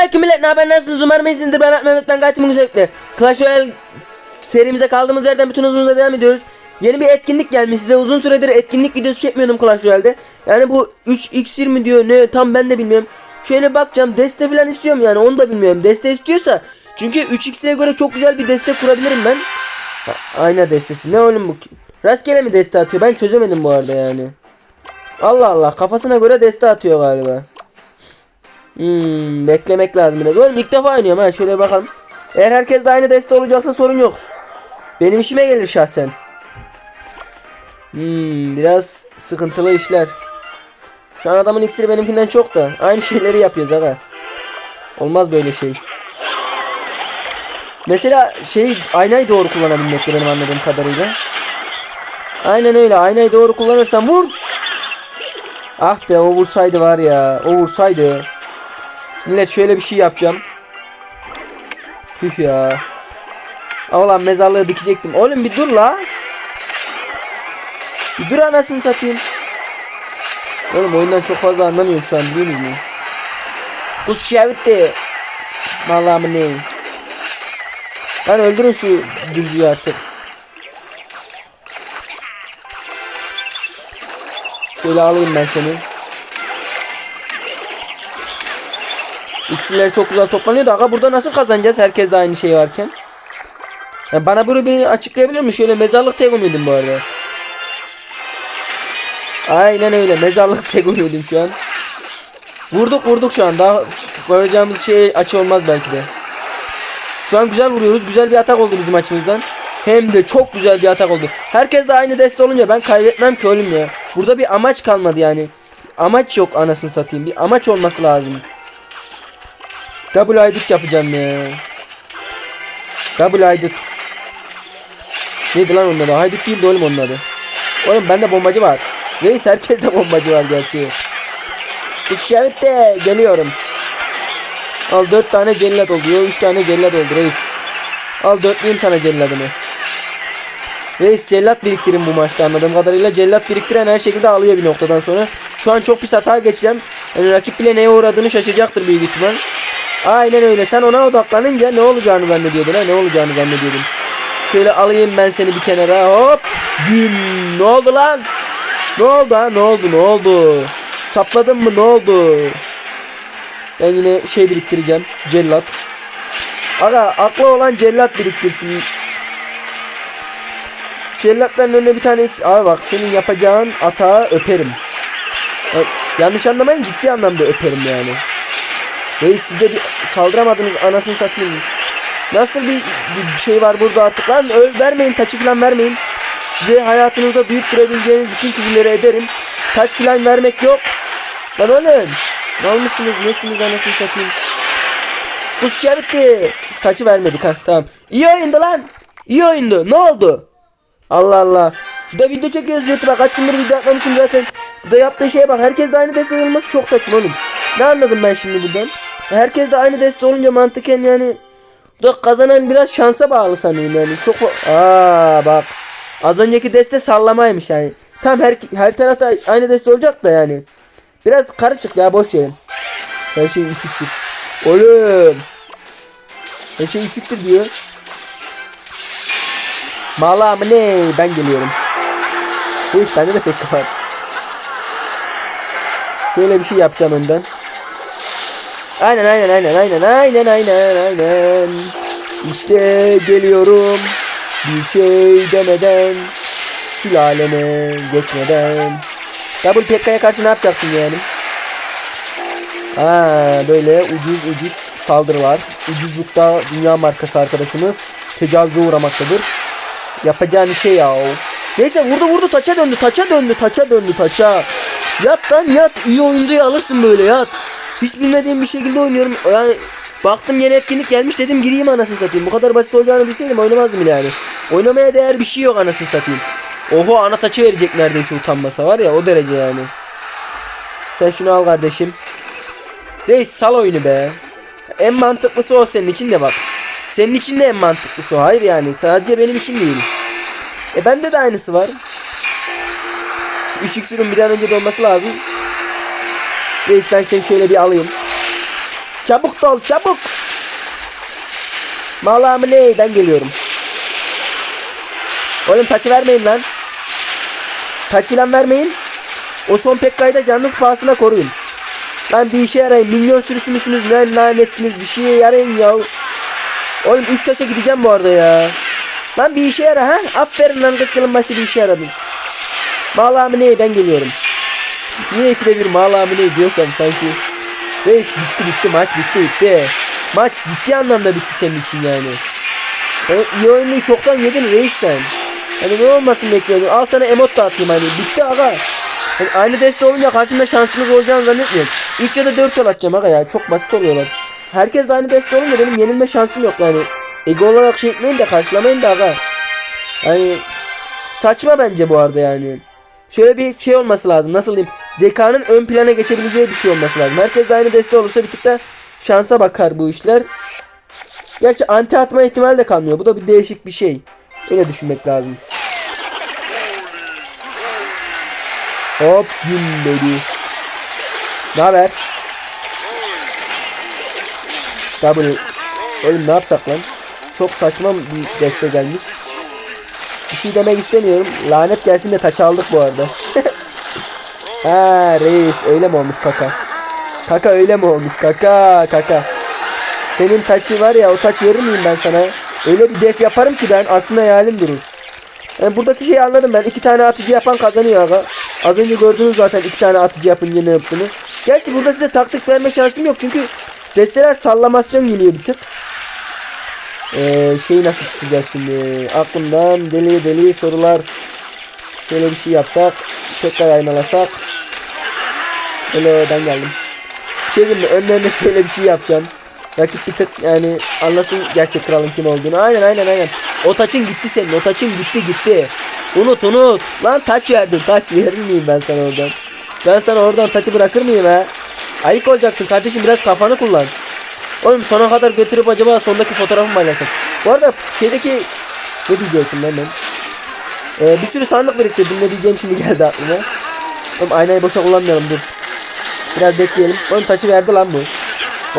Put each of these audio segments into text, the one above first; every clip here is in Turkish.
Aleyküm millet ne haber nasılsınız? Umarım iyisinizdir. Ben Mehmet ben gayet müzekle Clash Royale serimize kaldığımız yerden bütün hızımıza devam ediyoruz. Yeni bir etkinlik gelmiş size. Uzun süredir etkinlik videosu çekmiyordum Clash Royale'de. Yani bu 3x20 diyor ne tam ben de bilmiyorum. Şöyle bakacağım deste falan istiyorum yani onu da bilmiyorum. Deste istiyorsa Çünkü 3x'e göre çok güzel bir deste kurabilirim ben. Ha, Ayna destesi ne oğlum bu Rastgele mi deste atıyor? Ben çözemedim bu arada yani. Allah Allah kafasına göre deste atıyor galiba Hmm, beklemek lazım biraz. Oğlum ilk defa oynuyorum ha şöyle bakalım. Eğer herkes de aynı deste olacaksa sorun yok. Benim işime gelir şahsen. Hmm, biraz sıkıntılı işler. Şu an adamın iksiri benimkinden çok da. Aynı şeyleri yapıyoruz aga. Olmaz böyle şey. Mesela şey aynayı doğru kullanabilmekte benim anladığım kadarıyla. Aynen öyle aynayı doğru kullanırsan vur. Ah be o vursaydı var ya o vursaydı. Millet şöyle bir şey yapacağım. Tüh ya. Ulan mezarlığı dikecektim. Oğlum bir dur la. Bir dur anasını satayım. Oğlum oyundan çok fazla anlamıyorum şu an biliyor musunuz? Kus şevitti. Vallahi ne? Lan öldürün şu düzüyü artık. Şöyle alayım ben seni. İksirler çok güzel toplanıyor da aga burada nasıl kazanacağız herkes de aynı şey varken? Ya bana bunu bir açıklayabilir mi? Şöyle mezarlık tek umuyordum bu arada. Aynen öyle mezarlık tek umuyordum şu an. Vurduk vurduk şu an daha varacağımız şey açı olmaz belki de. Şu an güzel vuruyoruz. Güzel bir atak oldu bizim açımızdan. Hem de çok güzel bir atak oldu. Herkes de aynı deste olunca ben kaybetmem ki oğlum ya. Burada bir amaç kalmadı yani. Amaç yok anasını satayım. Bir amaç olması lazım. Double aydut yapacağım ya. Double aydut. Neydi lan onun adı? Haydut değil de oğlum onun. Oğlum bende bombacı var. Reis herkeste bombacı var gerçi. İşaret geliyorum. Al dört tane cellat oldu. Yo üç tane cellat oldu reis. Al dörtlüyüm sana celladını. Reis cellat biriktirin bu maçta anladığım kadarıyla. Cellat biriktiren her şekilde alıyor bir noktadan sonra. Şu an çok pis hata geçeceğim. Yani rakip bile neye uğradığını şaşacaktır büyük ihtimal. Aynen öyle. Sen ona odaklanınca ne olacağını zannediyordun ha? Ne olacağını zannediyordun. Şöyle alayım ben seni bir kenara. Hop. Güm. Ne oldu lan? Ne oldu ha? Ne oldu? Ne oldu? Sapladın mı? Ne oldu? Ben yine şey biriktireceğim. Cellat. Aga aklı olan cellat biriktirsin. Cellatların önüne bir tane eks... Abi bak senin yapacağın atağı öperim. Yanlış anlamayın ciddi anlamda öperim yani. Reis siz de bir saldıramadınız anasını satayım. Nasıl bir, bir şey var burada artık lan öl vermeyin taçı falan vermeyin. Size hayatınızda duyup durabileceğiniz bütün küfürleri ederim. Taç falan vermek yok. Lan oğlum. Ne olmuşsunuz nesiniz anasını satayım. Bu şey bitti. Taçı vermedik ha tamam. İyi oyundu lan. İyi oyundu. Ne oldu? Allah Allah. Şurada video çekiyoruz YouTube'a. Kaç gündür video atmamışım zaten. Burada yaptığı şeye bak. Herkes de aynı destek olması çok saçma oğlum. Ne anladım ben şimdi buradan? Herkes de aynı destek olunca mantıken yani Burada kazanan biraz şansa bağlı sanıyorum yani. Çok aa bak. Az önceki deste sallamaymış yani. Tam her her tarafta aynı deste olacak da yani. Biraz karışık ya boş yerim. Her şey 3 iksir. Oğlum. Her şey 3 iksir diyor. Mala mı ne? Ben geliyorum. Reis bende de pek var. Şöyle bir şey yapacağım önden. Aynen aynen aynen aynen aynen aynen aynen. İşte geliyorum. Bir şey demeden. Sülaleme geçmeden. Double PK'ya karşı ne yapacaksın yani? Aa böyle ucuz ucuz saldırılar. Ucuzlukta dünya markası arkadaşımız tecavüze uğramaktadır. Yapacağın şey ya o. Neyse vurdu vurdu taça döndü taça döndü taça döndü taça. Yat lan yat iyi oyuncuyu alırsın böyle yat. Hiç bilmediğim bir şekilde oynuyorum. Yani baktım yeni etkinlik gelmiş dedim gireyim anasını satayım. Bu kadar basit olacağını bilseydim oynamazdım yani. Oynamaya değer bir şey yok anasını satayım. Oho ana taçı verecek neredeyse utanmasa var ya o derece yani. Sen şunu al kardeşim. Reis sal oyunu be. En mantıklısı o senin için de bak. Senin için de en mantıklısı o. Hayır yani sadece benim için değil. E bende de aynısı var. 3 iksirin bir an önce dolması lazım. Reis ben seni şöyle bir alayım. Çabuk dol çabuk. Malamı ne? Ben geliyorum. Oğlum taçı vermeyin lan. Taç filan vermeyin. O son Pekka'yı da canınız pahasına koruyun. Lan bir işe yarayın. Minyon sürüsü müsünüz? Ne lanetsiniz? Bir şeye yarayın ya. Oğlum 3 taşa gideceğim bu arada ya. Lan bir işe yara ha. Aferin lan 40 yılın başı bir işe yaradın. Malamı ne? Ben geliyorum. Niye ikide bir malamı ne diyorsam sanki. Reis bitti bitti maç bitti bitti. Maç ciddi anlamda bitti senin için yani. Yani iyi oyunu çoktan yedin reis sen. Hani ne olmasın bekliyordun. Al sana emot da atayım hani. Bitti aga. Hani aynı deste olunca karşımda şansınız olacağını zannetmiyorum. 3 ya da 4 yol atacağım aga ya. Çok basit oluyorlar. Herkes de aynı deste olunca benim yenilme şansım yok yani. Ego olarak şey etmeyin de karşılamayın da aga. Yani saçma bence bu arada yani. Şöyle bir şey olması lazım. Nasıl diyeyim? Zekanın ön plana geçebileceği bir şey olması lazım. Herkes de aynı deste olursa bir tık da şansa bakar bu işler. Gerçi anti atma ihtimali de kalmıyor. Bu da bir değişik bir şey. Öyle düşünmek lazım. Hop gün baby. Ne haber? Double. Oğlum ne yapsak lan? Çok saçma bir deste gelmiş. Bir şey demek istemiyorum. Lanet gelsin de taç aldık bu arada. ha reis öyle mi olmuş kaka? Kaka öyle mi olmuş kaka kaka? Senin taçı var ya o taç verir miyim ben sana? Öyle bir def yaparım ki ben aklına hayalin durur. Yani buradaki şeyi anladım ben. iki tane atıcı yapan kazanıyor aga. Az önce gördünüz zaten iki tane atıcı yapınca ne yaptığını. Gerçi burada size taktik verme şansım yok çünkü desteler sallamasyon geliyor bir tık. Ee, şeyi nasıl tutacağız şimdi? Aklımdan deli deli sorular. Şöyle bir şey yapsak. Tekrar aynalasak. Hello ben geldim. Şey diyeyim? Önlerine şöyle bir şey yapacağım. Rakip bir tık yani anlasın gerçek kralın kim olduğunu. Aynen aynen aynen. O taçın gitti senin. O taçın gitti gitti. Unut unut. Lan taç verdim. Taç verir miyim ben sana oradan? Ben sana oradan taçı bırakır mıyım ha? Ayık olacaksın kardeşim biraz kafanı kullan. Oğlum sona kadar götürüp acaba sondaki fotoğrafımı paylaşsak. Bu arada şeydeki ne diyecektim lan ben? Ee, bir sürü sandık biriktirdim. Ne diyeceğim şimdi geldi aklıma. Oğlum aynayı boşa kullanmayalım dur. Biraz bekleyelim. Oğlum taçı verdi lan bu.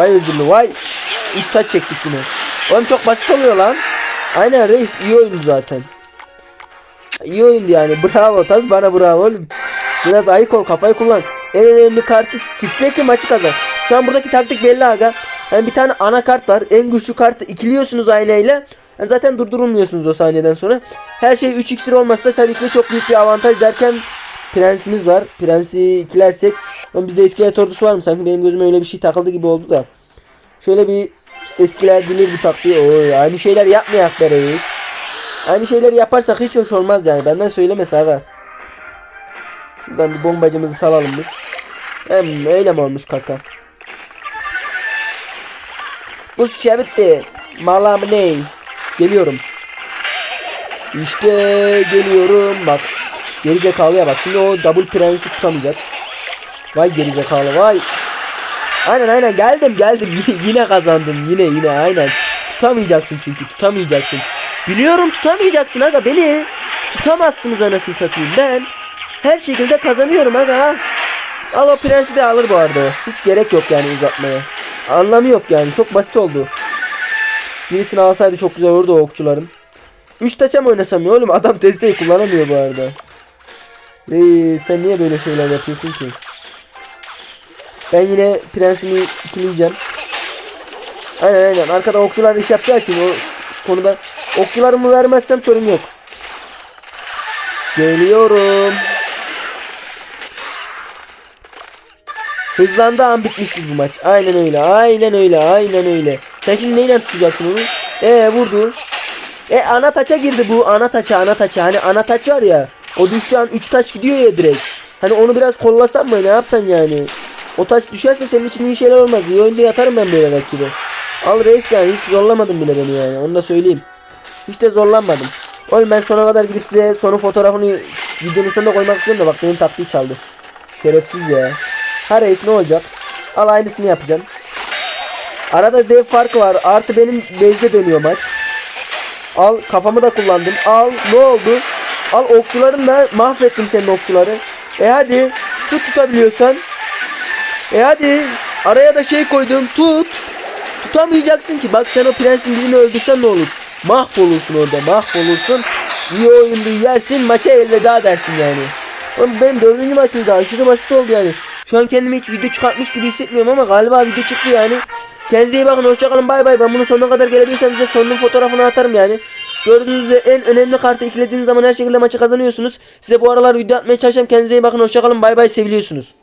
Vay özürlü vay. 3 taç çektik yine. Oğlum çok basit oluyor lan. Aynen reis iyi oyundu zaten. İyi oyundu yani bravo tabi bana bravo oğlum. Biraz ayık ol kafayı kullan. En önemli kartı çiftle ki maçı kazan. Şu an buradaki taktik belli aga. Yani bir tane ana kart var. En güçlü kartı ikiliyorsunuz aynayla. Yani zaten durdurulmuyorsunuz o saniyeden sonra. Her şey 3 iksir olması da tabii ki çok büyük bir avantaj derken prensimiz var. Prensi ikilersek ama bizde iskelet ordusu var mı? Sanki benim gözüme öyle bir şey takıldı gibi oldu da. Şöyle bir eskiler bilir bir taktiği. Oy, aynı şeyler yapmayak be reis. Aynı şeyleri yaparsak hiç hoş olmaz yani. Benden söylemesi aga. Şuradan bir bombacımızı salalım biz. Hem öyle mi olmuş kaka? Şey bitti. Malam ne? Geliyorum. İşte geliyorum. Bak. Gerizekalıya bak. Şimdi o double prensi tutamayacak. Vay gerizekalı vay. Aynen aynen geldim geldim. yine kazandım. Yine yine aynen. Tutamayacaksın çünkü tutamayacaksın. Biliyorum tutamayacaksın aga beni. Tutamazsınız anasını satayım ben. Her şekilde kazanıyorum aga. Al o prensi de alır bu arada. Hiç gerek yok yani uzatmaya. Anlamı yok yani. Çok basit oldu. Birisini alsaydı çok güzel olurdu o okçularım. 3 taça mı oynasam ya oğlum? Adam testeyi kullanamıyor bu arada. Ee, sen niye böyle şeyler yapıyorsun ki? Ben yine prensimi ikileyeceğim. Aynen aynen. Arkada okçular iş yapacağı için o konuda okçularımı vermezsem sorun yok. Geliyorum. Hızlandığı an bitmiştir bu maç. Aynen öyle. Aynen öyle. Aynen öyle. Sen şimdi neyle tutacaksın onu? Ee vurdu. E ana taça girdi bu. Ana taça ana taça. Hani ana taç var ya. O düştüğü an 3 taç gidiyor ya direkt. Hani onu biraz kollasan mı ne yapsan yani. O taç düşerse senin için iyi şeyler olmaz. İyi oyunda yatarım ben böyle rakibe. Al reis yani hiç zorlamadım bile beni yani. Onu da söyleyeyim. Hiç de zorlanmadım. Oğlum ben sona kadar gidip size sonu fotoğrafını videonun sonuna koymak istiyorum da bak benim taktiği çaldı. Şerefsiz ya. Ha reis ne olacak? Al aynısını yapacağım. Arada dev farkı var. Artı benim bezde dönüyor maç. Al kafamı da kullandım. Al ne oldu? Al okçuların da mahvettim senin okçuları. E hadi tut tutabiliyorsan. E hadi araya da şey koydum tut. Uçamayacaksın ki. Bak sen o prensin birini öldürsen ne olur? Mahvolursun orada mahvolursun. İyi oyundu yersin maça elveda dersin yani. Oğlum benim dördüncü maçımda aşırı basit oldu yani. Şu an kendimi hiç video çıkartmış gibi hissetmiyorum ama galiba video çıktı yani. Kendinize iyi bakın hoşçakalın bay bay. Ben bunu sonuna kadar gelebilirsem size sonunun fotoğrafını atarım yani. Gördüğünüz üzere en önemli kartı eklediğiniz zaman her şekilde maçı kazanıyorsunuz. Size bu aralar video atmaya çalışacağım. Kendinize iyi bakın hoşçakalın bay bay seviliyorsunuz.